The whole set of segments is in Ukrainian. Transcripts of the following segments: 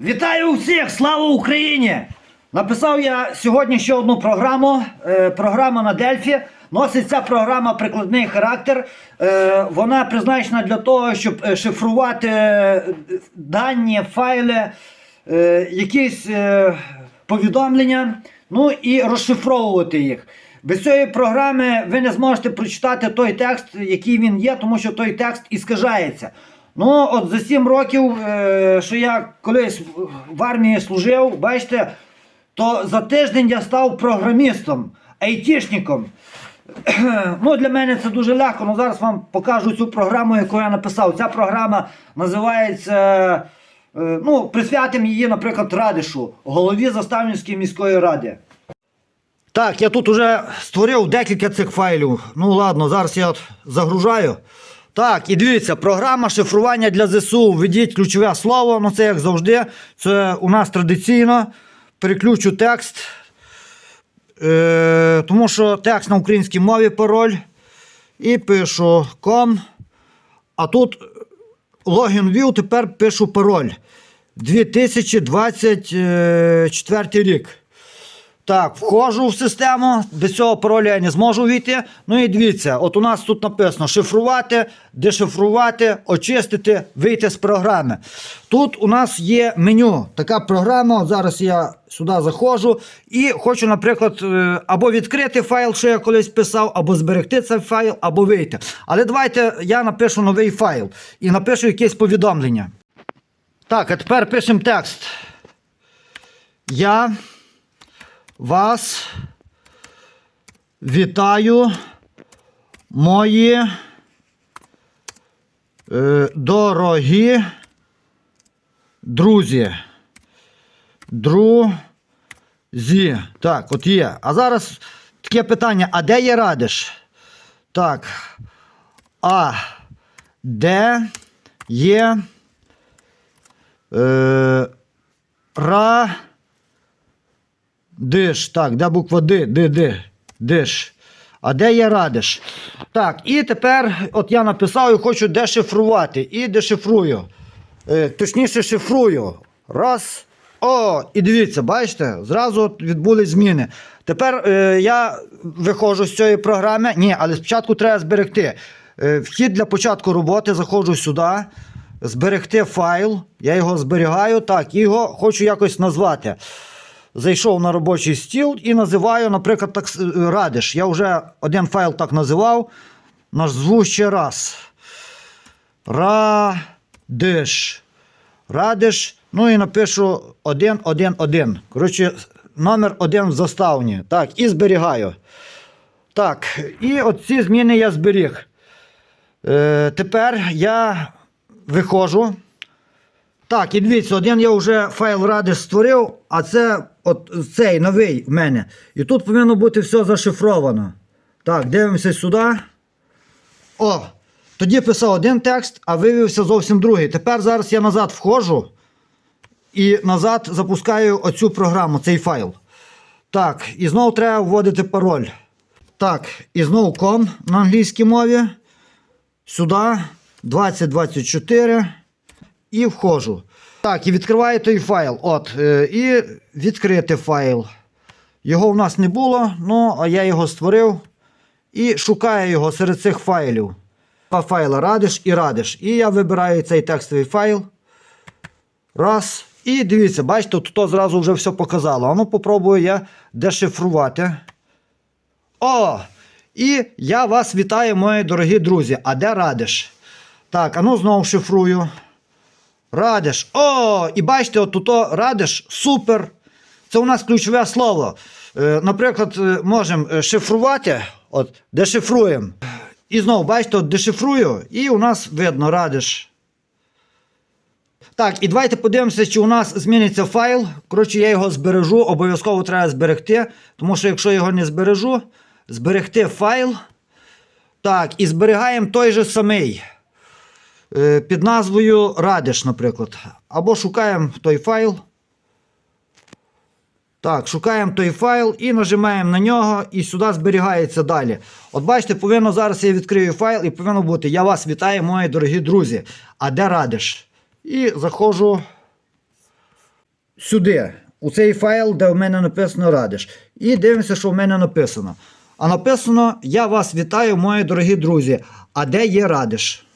Вітаю всіх! Слава Україні! Написав я сьогодні ще одну програму. Е, програма на Дельфі. Носить ця програма прикладний характер. Е, вона призначена для того, щоб е, шифрувати е, дані, файли, е, якісь е, повідомлення, ну і розшифровувати їх. Без цієї програми ви не зможете прочитати той текст, який він є, тому що той текст іскажається. Ну, от за 7 років, е, що я колись в армії служив, бачите, то за тиждень я став програмістом, айтішником. Ну, для мене це дуже легко. Ну, зараз вам покажу цю програму, яку я написав. Ця програма називається. е, Ну, присвятим її, наприклад, Радишу, голові Заставнівської міської ради. Так, я тут уже створив декілька цих файлів. Ну ладно, зараз я загружаю. Так, і дивіться, програма шифрування для ЗСУ. Введіть ключове слово, ну це як завжди. Це у нас традиційно. Переключу текст. Е, тому що текст на українській мові пароль. І пишу com. А тут логін ввів, тепер пишу пароль. 2024 рік. Так, входжу в систему, без цього пароля я не зможу війти. Ну і дивіться, от у нас тут написано шифрувати, дешифрувати, очистити, вийти з програми. Тут у нас є меню. Така програма. От зараз я сюди заходжу і хочу, наприклад, е, або відкрити файл, що я колись писав, або зберегти цей файл, або вийти. Але давайте я напишу новий файл і напишу якесь повідомлення. Так, а тепер пишемо текст. Я вас вітаю, мої е, дорогі друзі. Друзі. Так, от є. А зараз таке питання: а де є радиш? Так. А де є е, ра. Диш, так, де буква Д, Д, Д, Диш. А де є радиш? Так, і тепер от я написав і хочу дешифрувати. І дешифрую. Е, точніше, шифрую. Раз. О, і дивіться, бачите, зразу відбулись зміни. Тепер е, я виходжу з цієї програми. Ні, але спочатку треба зберегти. Е, вхід для початку роботи, заходжу сюди. Зберегти файл. Я його зберігаю. Так, і його хочу якось назвати. Зайшов на робочий стіл і називаю, наприклад, так радиш. Я вже один файл так називав. Назву ще раз. Радиш. Радиш. Ну і напишу 111. Коротше, номер 1 в заставні. Так, і зберігаю. Так, і от ці зміни я зберіг. Е, тепер я виходжу. Так, і дивіться, один я вже файл ради створив, а це от цей новий в мене. І тут повинно бути все зашифровано. Так, дивимося сюди. О! Тоді писав один текст, а виявився зовсім другий. Тепер зараз я назад входжу і назад запускаю оцю програму, цей файл. Так, і знову треба вводити пароль. Так, і знову com на англійській мові. Сюди 2024 і входжу. Так, і відкриваю той файл. От, е, і відкрити файл. Його в нас не було, ну, а я його створив і шукаю його серед цих файлів. Два файла радиш і радиш. І я вибираю цей текстовий файл. Раз. І дивіться, бачите, тут зразу вже все показало. А ну попробую я дешифрувати. О! І я вас вітаю, мої дорогі друзі. А де радиш? Так, а знову шифрую. Радиш. О! І бачите, тут радиш супер. Це у нас ключове слово. Е, наприклад, е, можемо е, шифрувати. От, дешифруємо. І знову, бачите, от дешифрую, і у нас видно радиш. Так, і давайте подивимося, чи у нас зміниться файл. Коротше, я його збережу, обов'язково треба зберегти. Тому що якщо його не збережу, зберегти файл. Так, і зберігаємо той же самий. Е, Під назвою Радиш, наприклад. Або шукаємо той файл. Так, шукаємо той файл і нажимаємо на нього, і сюди зберігається далі. От бачите, повинно зараз я відкрию файл і повинно бути Я вас вітаю, мої дорогі друзі. А де радиш? І заходжу сюди, у цей файл, де в мене написано Радиш. І дивимося, що в мене написано. А написано: Я вас вітаю, мої дорогі друзі. А де є Радиш?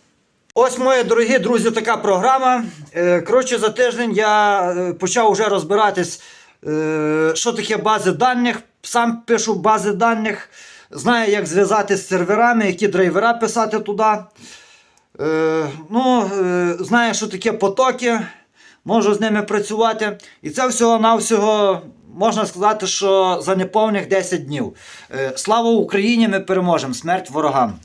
Ось, мої дорогі друзі, така програма. Е, Коротше, за тиждень я е, почав вже розбиратись, е, що таке бази даних. Сам пишу бази даних. Знаю, як зв'язати з серверами, які драйвера писати туди. Ну, знаю, що таке потоки, можу з ними працювати. І це всього-навсього можна сказати, що за неповних 10 днів. Слава Україні! Ми переможемо! Смерть ворогам!